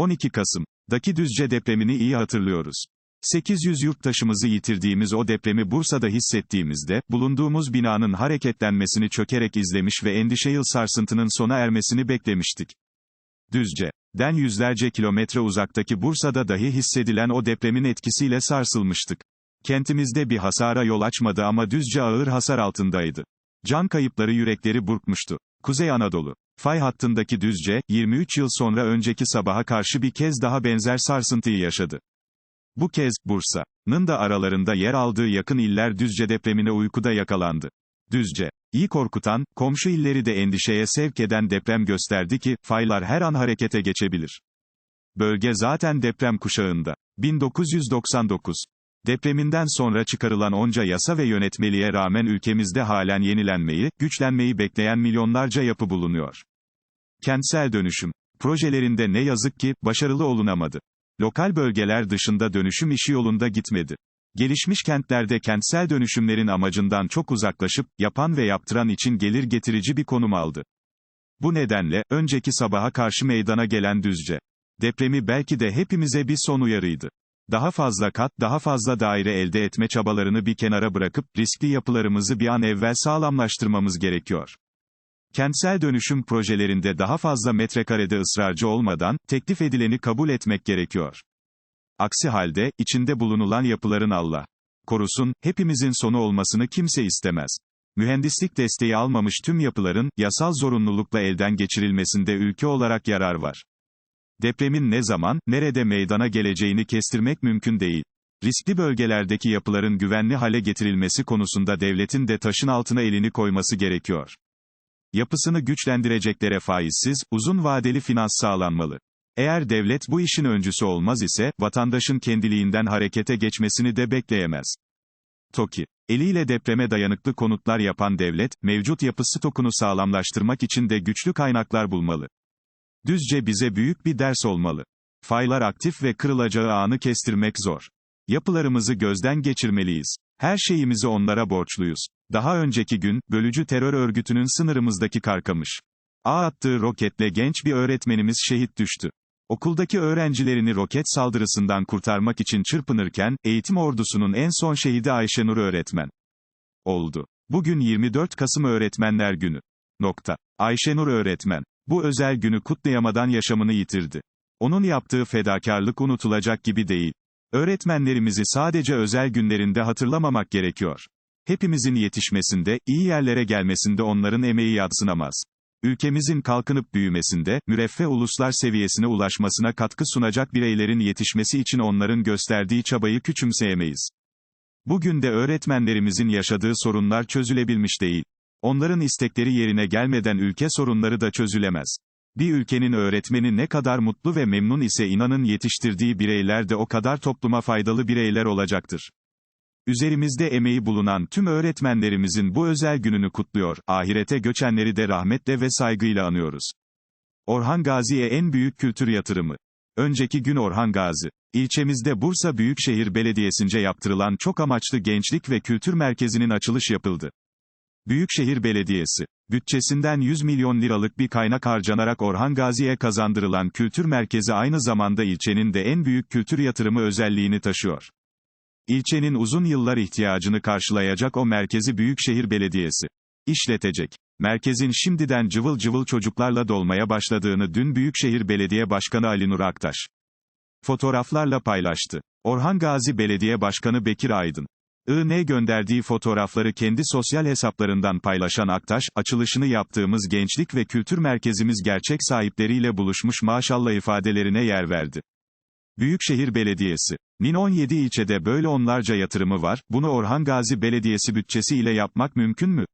12 Kasım'daki Düzce depremini iyi hatırlıyoruz. 800 yurttaşımızı yitirdiğimiz o depremi Bursa'da hissettiğimizde, bulunduğumuz binanın hareketlenmesini çökerek izlemiş ve endişeyle sarsıntının sona ermesini beklemiştik. Düzce'den yüzlerce kilometre uzaktaki Bursa'da dahi hissedilen o depremin etkisiyle sarsılmıştık. Kentimizde bir hasara yol açmadı ama Düzce ağır hasar altındaydı. Can kayıpları yürekleri burkmuştu. Kuzey Anadolu. Fay hattındaki Düzce, 23 yıl sonra önceki sabaha karşı bir kez daha benzer sarsıntıyı yaşadı. Bu kez, Bursa'nın da aralarında yer aldığı yakın iller Düzce depremine uykuda yakalandı. Düzce, iyi korkutan, komşu illeri de endişeye sevk eden deprem gösterdi ki, faylar her an harekete geçebilir. Bölge zaten deprem kuşağında. 1999 Depreminden sonra çıkarılan onca yasa ve yönetmeliğe rağmen ülkemizde halen yenilenmeyi, güçlenmeyi bekleyen milyonlarca yapı bulunuyor. Kentsel dönüşüm projelerinde ne yazık ki başarılı olunamadı. Lokal bölgeler dışında dönüşüm işi yolunda gitmedi. Gelişmiş kentlerde kentsel dönüşümlerin amacından çok uzaklaşıp, yapan ve yaptıran için gelir getirici bir konum aldı. Bu nedenle, önceki sabaha karşı meydana gelen Düzce depremi belki de hepimize bir son uyarıydı. Daha fazla kat, daha fazla daire elde etme çabalarını bir kenara bırakıp, riskli yapılarımızı bir an evvel sağlamlaştırmamız gerekiyor. Kentsel dönüşüm projelerinde daha fazla metrekarede ısrarcı olmadan, teklif edileni kabul etmek gerekiyor. Aksi halde, içinde bulunulan yapıların Allah korusun, hepimizin sonu olmasını kimse istemez. Mühendislik desteği almamış tüm yapıların, yasal zorunlulukla elden geçirilmesinde ülke olarak yarar var. Depremin ne zaman, nerede meydana geleceğini kestirmek mümkün değil. Riskli bölgelerdeki yapıların güvenli hale getirilmesi konusunda devletin de taşın altına elini koyması gerekiyor. Yapısını güçlendireceklere faizsiz, uzun vadeli finans sağlanmalı. Eğer devlet bu işin öncüsü olmaz ise, vatandaşın kendiliğinden harekete geçmesini de bekleyemez. TOKİ Eliyle depreme dayanıklı konutlar yapan devlet, mevcut yapı stokunu sağlamlaştırmak için de güçlü kaynaklar bulmalı. Düzce bize büyük bir ders olmalı. Faylar aktif ve kırılacağı anı kestirmek zor. Yapılarımızı gözden geçirmeliyiz. Her şeyimizi onlara borçluyuz. Daha önceki gün, bölücü terör örgütünün sınırımızdaki Karkamış. A attığı roketle genç bir öğretmenimiz şehit düştü. Okuldaki öğrencilerini roket saldırısından kurtarmak için çırpınırken, eğitim ordusunun en son şehidi Ayşenur öğretmen oldu. Bugün 24 Kasım Öğretmenler Günü. Nokta. Ayşenur öğretmen. Bu özel günü kutlayamadan yaşamını yitirdi. Onun yaptığı fedakarlık unutulacak gibi değil. Öğretmenlerimizi sadece özel günlerinde hatırlamamak gerekiyor. Hepimizin yetişmesinde, iyi yerlere gelmesinde onların emeği yadsınamaz. Ülkemizin kalkınıp büyümesinde, müreffeh uluslar seviyesine ulaşmasına katkı sunacak bireylerin yetişmesi için onların gösterdiği çabayı küçümseyemeyiz. Bugün de öğretmenlerimizin yaşadığı sorunlar çözülebilmiş değil. Onların istekleri yerine gelmeden ülke sorunları da çözülemez. Bir ülkenin öğretmeni ne kadar mutlu ve memnun ise inanın yetiştirdiği bireyler de o kadar topluma faydalı bireyler olacaktır. Üzerimizde emeği bulunan tüm öğretmenlerimizin bu özel gününü kutluyor, ahirete göçenleri de rahmetle ve saygıyla anıyoruz. Orhan Gazi'ye en büyük kültür yatırımı. Önceki gün Orhan Gazi, ilçemizde Bursa Büyükşehir Belediyesi'nce yaptırılan çok amaçlı gençlik ve kültür merkezinin açılış yapıldı. Büyükşehir Belediyesi, bütçesinden 100 milyon liralık bir kaynak harcanarak Orhan Gazi'ye kazandırılan kültür merkezi aynı zamanda ilçenin de en büyük kültür yatırımı özelliğini taşıyor. İlçenin uzun yıllar ihtiyacını karşılayacak o merkezi Büyükşehir Belediyesi işletecek. Merkezin şimdiden cıvıl cıvıl çocuklarla dolmaya başladığını dün Büyükşehir Belediye Başkanı Ali Nur Aktaş fotoğraflarla paylaştı. Orhan Gazi Belediye Başkanı Bekir Aydın IN gönderdiği fotoğrafları kendi sosyal hesaplarından paylaşan Aktaş, açılışını yaptığımız gençlik ve kültür merkezimiz gerçek sahipleriyle buluşmuş maşallah ifadelerine yer verdi. Büyükşehir Belediyesi. Nin 17 ilçede böyle onlarca yatırımı var, bunu Orhan Gazi Belediyesi bütçesi ile yapmak mümkün mü?